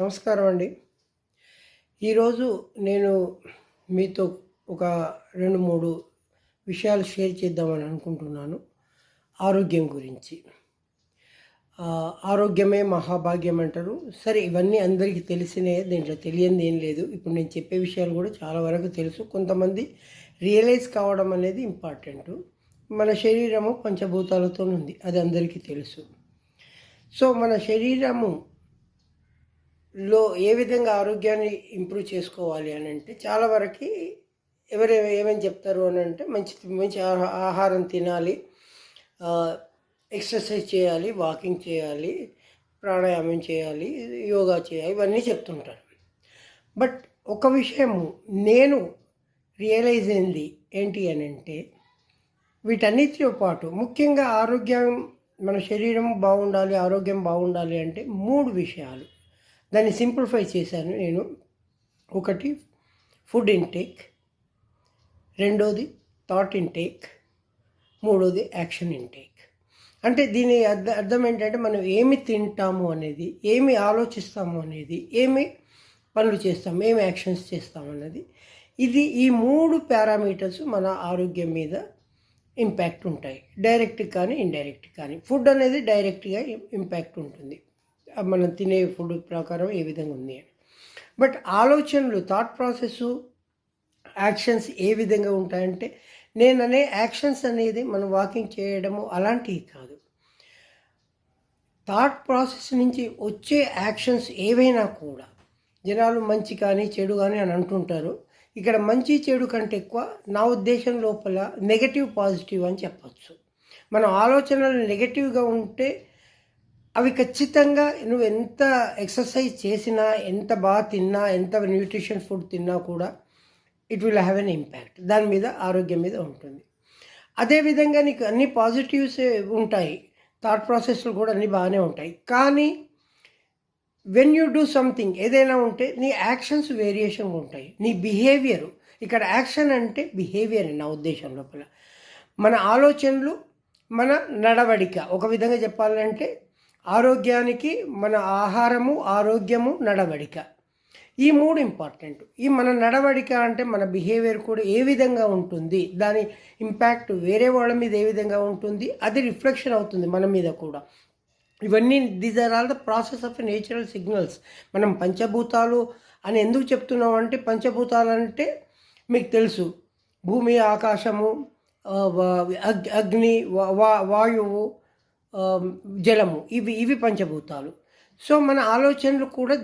నమస్కారం అండి. ఈరోజు నేను మీతో ఒక రెండు మూడు విషయాలు షేర్ చేద్దామని అనుకుంటున్నాను. ఆరోగ్యం గురించి. ఆరోగ్యమే మహాభాగ్యం అంటారు. సరే ఇవన్నీ అందరికీ తెలిసినే దీంట్లో తెలియంది ఏం లేదు. ఇప్పుడు నేను చెప్పే విషయాలు కూడా చాలా వరకు తెలుసు. కొంతమంది రియలైజ్ కావడం అనేది ఇంపార్టెంట్. మన శరీరము పంచభూతాలతో ఉంది అది అందరికీ తెలుసు. సో మన శరీరము లో ఏ విధంగా ఆరోగ్యాన్ని ఇంప్రూవ్ చేసుకోవాలి అని అంటే చాలా వరకు ఎవరు ఏమేమి చెప్తారు అని అంటే మంచి మంచి ఆహా- ఆహారం తినాలి. ఎక్సర్సైజ్ చేయాలి వాకింగ్ చేయాలి ప్రాణాయామం చేయాలి యోగా చేయాలి ఇవన్నీ చెప్తుంటారు. బట్ ఒక విషయము నేను రియలైజ్ అయింది ఏంటి అని అంటే వీటన్నిటితో పాటు ముఖ్యంగా ఆరోగ్యం మన శరీరం బాగుండాలి ఆరోగ్యం బాగుండాలి అంటే మూడు విషయాలు. దాన్ని సింప్లిఫై చేశాను నేను. ఒకటి ఫుడ్ ఇంటేక్ రెండోది థాట్ ఇంటేక్ మూడోది యాక్షన్ ఇంటేక్. అంటే దీని అర్థ అర్థం ఏంటంటే మనం ఏమి తింటాము అనేది ఏమి ఆలోచిస్తాము అనేది ఏమి పనులు చేస్తాము ఏమి యాక్షన్స్ చేస్తాము అన్నది ఇది ఈ మూడు పారామీటర్స్ మన ఆరోగ్యం మీద ఇంపాక్ట్ ఉంటాయి. డైరెక్ట్ కానీ ఇండైరెక్ట్ కానీ. ఫుడ్ అనేది డైరెక్ట్గా ఇంపాక్ట్ ఉంటుంది. మనం తినే ఫుడ్ ప్రకారం ఏ విధంగా ఉంది అని. బట్ ఆలోచనలు థాట్ ప్రాసెస్ యాక్షన్స్ ఏ విధంగా ఉంటాయంటే నేను అనే యాక్షన్స్ అనేది మనం వాకింగ్ చేయడము అలాంటివి కాదు. థాట్ ప్రాసెస్ నుంచి వచ్చే యాక్షన్స్ ఏవైనా కూడా జనాలు మంచి కానీ చెడు కానీ అని అంటుంటారు. ఇక్కడ మంచి చెడు కంటే ఎక్కువ నా ఉద్దేశం లోపల నెగటివ్ పాజిటివ్ అని చెప్పచ్చు. మన ఆలోచనలు నెగటివ్గా ఉంటే అవి ఖచ్చితంగా నువ్వు ఎంత ఎక్సర్సైజ్ చేసినా ఎంత బాగా తిన్నా ఎంత న్యూట్రిషన్ ఫుడ్ తిన్నా కూడా it will have an impact దాని మీద ఆరోగ్యం మీద ఉంటుంది. అదేవిధంగా నీకు అన్ని పాజిటివ్స్ ఉంటాయి. థాట్ ప్రాసెస్లు కూడా అన్నీ బాగానే ఉంటాయి. కానీ వెన్ యూ డూ సంథింగ్ ఏదైనా ఉంటే నీ యాక్షన్స్ వేరియేషన్ ఉంటాయి. నీ బిహేవియర్ ఇక్కడ యాక్షన్ అంటే బిహేవియర్ నా ఉద్దేశం లోపల. మన ఆలోచనలు మన నడవడిక ఒక విధంగా చెప్పాలంటే ఆరోగ్యానికి మన ఆహారము ఆరోగ్యము నడవడిక. ఈ మూడు ఇంపార్టెంట్. ఈ మన నడవడిక అంటే మన బిహేవియర్ కూడా ఏ విధంగా ఉంటుంది దాని ఇంపాక్ట్ వేరే వాళ్ళ మీద ఏ విధంగా ఉంటుంది అది రిఫ్లెక్షన్ అవుతుంది మన మీద కూడా. ఇవన్నీ these are all the process of natural signals. మనం పంచభూతాలు అని ఎందుకు చెప్తున్నాం అంటే పంచభూతాలు అంటే మీకు తెలుసు భూమి ఆకాశము అగ్- అగ్ని వా- వా- వాయువు జలము. ఇవి ఇవి పంచభూతాలు. సో మన ఆలోచనలు కూడా